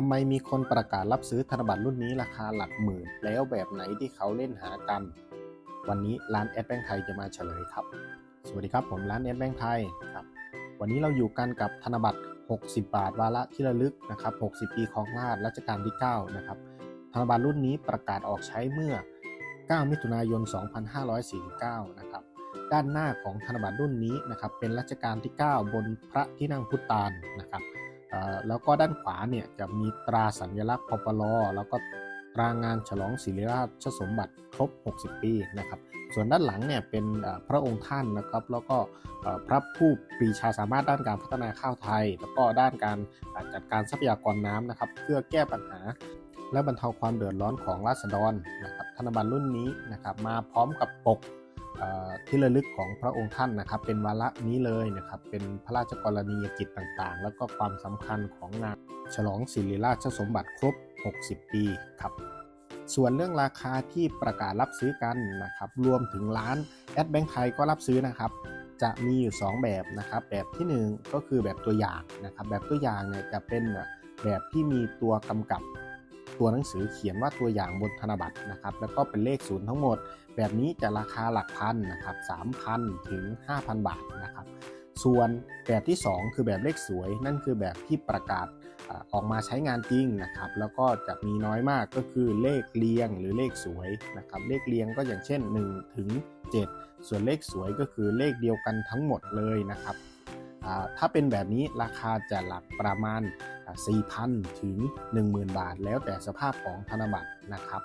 ทำไมมีคนประกาศรับซื้อธนบัตรรุ่นนี้ราคาหลักหมื่น แล้วแบบไหนที่เขาเล่นหากัน วันนี้ร้านแอดแบงไทยจะมาเฉลยครับ สวัสดีครับผมร้านแอดแบงไทยครับ วันนี้เราอยู่กันกับธนบัตร 60 บาทวาระที่ระลึกนะครับ 60 ปีของราชรัชกาลที่ 9 นะครับ ธนบัตรรุ่นนี้ประกาศออกใช้เมื่อ 9 มิถุนายน 2549 นะครับ ด้านหน้าของธนบัตรรุ่นนี้นะครับเป็นรัชกาลที่ 9 บนพระที่นั่งพุทธานนะครับ แล้วก็ด้านขวาเนี่ยจะมีตราสัญลักษณ์พปลแล้วก็ตรางานฉลองศิริราชสมบัติครบ 60 ปีนะครับส่วนด้านหลังเนี่ยเป็นพระองค์ท่านนะครับแล้วก็พระผู้ปรีชาสามารถด้านการพัฒนาข้าวไทย แล้วก็ด้านการจัดการทรัพยากรน้ำนะครับเพื่อแก้ปัญหา และบรรเทาความเดือดร้อนของราษฎรนะครับธนบัตรรุ่นนี้นะครับมาพร้อมกับปก ที่ระลึกของพระองค์ท่านนะครับ เป็นวาระนี้เลยนะครับ เป็นพระราชกรณียกิจต่างๆ แล้วก็ความสำคัญของงานฉลองศิริราชสมบัติครบ 60 ปีครับ ส่วนเรื่องราคาที่ประกาศรับซื้อกันนะครับ รวมถึงร้านแอดแบงค์ไทยก็รับซื้อนะครับ จะมีอยู่ 2 แบบนะครับ แบบที่ 1 ก็คือแบบตัวอย่างนะครับ แบบตัวอย่างเนี่ยจะเป็นแบบที่มีตัวกำกับ ตัวหนังสือเขียนว่าตัวอย่างบนธนบัตรนะครับ แล้วก็เป็นเลขศูนย์ทั้งหมด แบบนี้จะราคาหลักพันนะครับ3,000 ถึง 5,000 บาทนะครับ ส่วนแบบที่ 2 คือแบบเลขสวย นั่นคือแบบที่ประกาศออกมาใช้งานจริงนะครับ แล้วก็จะมีน้อยมากก็คือเลขเรียงหรือเลขสวยนะครับ เลขเรียงก็อย่างเช่น 1 ถึง 7 ส่วนเลขสวยก็คือเลขเดียวกันทั้งหมดเลยนะครับถ้าเป็นแบบนี้ราคาจะหลักประมาณ 4,000 ถึง 10,000 บาท แล้วแต่สภาพของธนบัตรนะครับ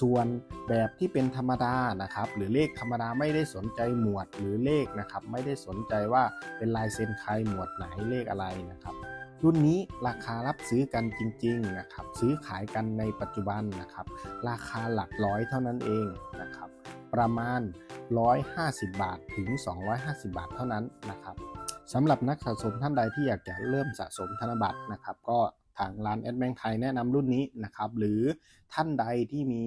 ส่วนแบบที่เป็นธรรมดานะครับ หรือเลขธรรมดาไม่ได้สนใจหมวดหรือเลขนะครับ ไม่ได้สนใจว่าเป็นลายเซ็นใครหมวดไหนเลขอะไรนะครับรุ่นนี้ราคารับซื้อกันจริงๆนะครับซื้อขายกันในปัจจุบันนะครับ ราคาหลักร้อยเท่านั้นเองนะครับ ประมาณ 150 บาทถึง 250 บาทเท่านั้นนะครับ สำหรับนักสะสมท่านใดที่อยากจะเริ่มสะสมธนบัตรนะครับ ก็ทางร้านแอดแบงไทยแนะนำรุ่นนี้นะครับ หรือท่านใดที่มี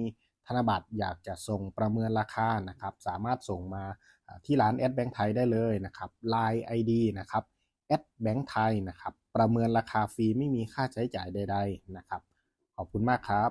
ธนบัตรอยากจะส่งประเมินราคานะครับ สามารถส่งมาที่ร้านแอดแบงไทยได้เลยนะครับ Line ID นะครับแอดแบงค์ไทยนะครับ ประเมินราคาฟรีไม่มีค่าใช้จ่ายใด ๆ นะครับ ขอบคุณมากครับ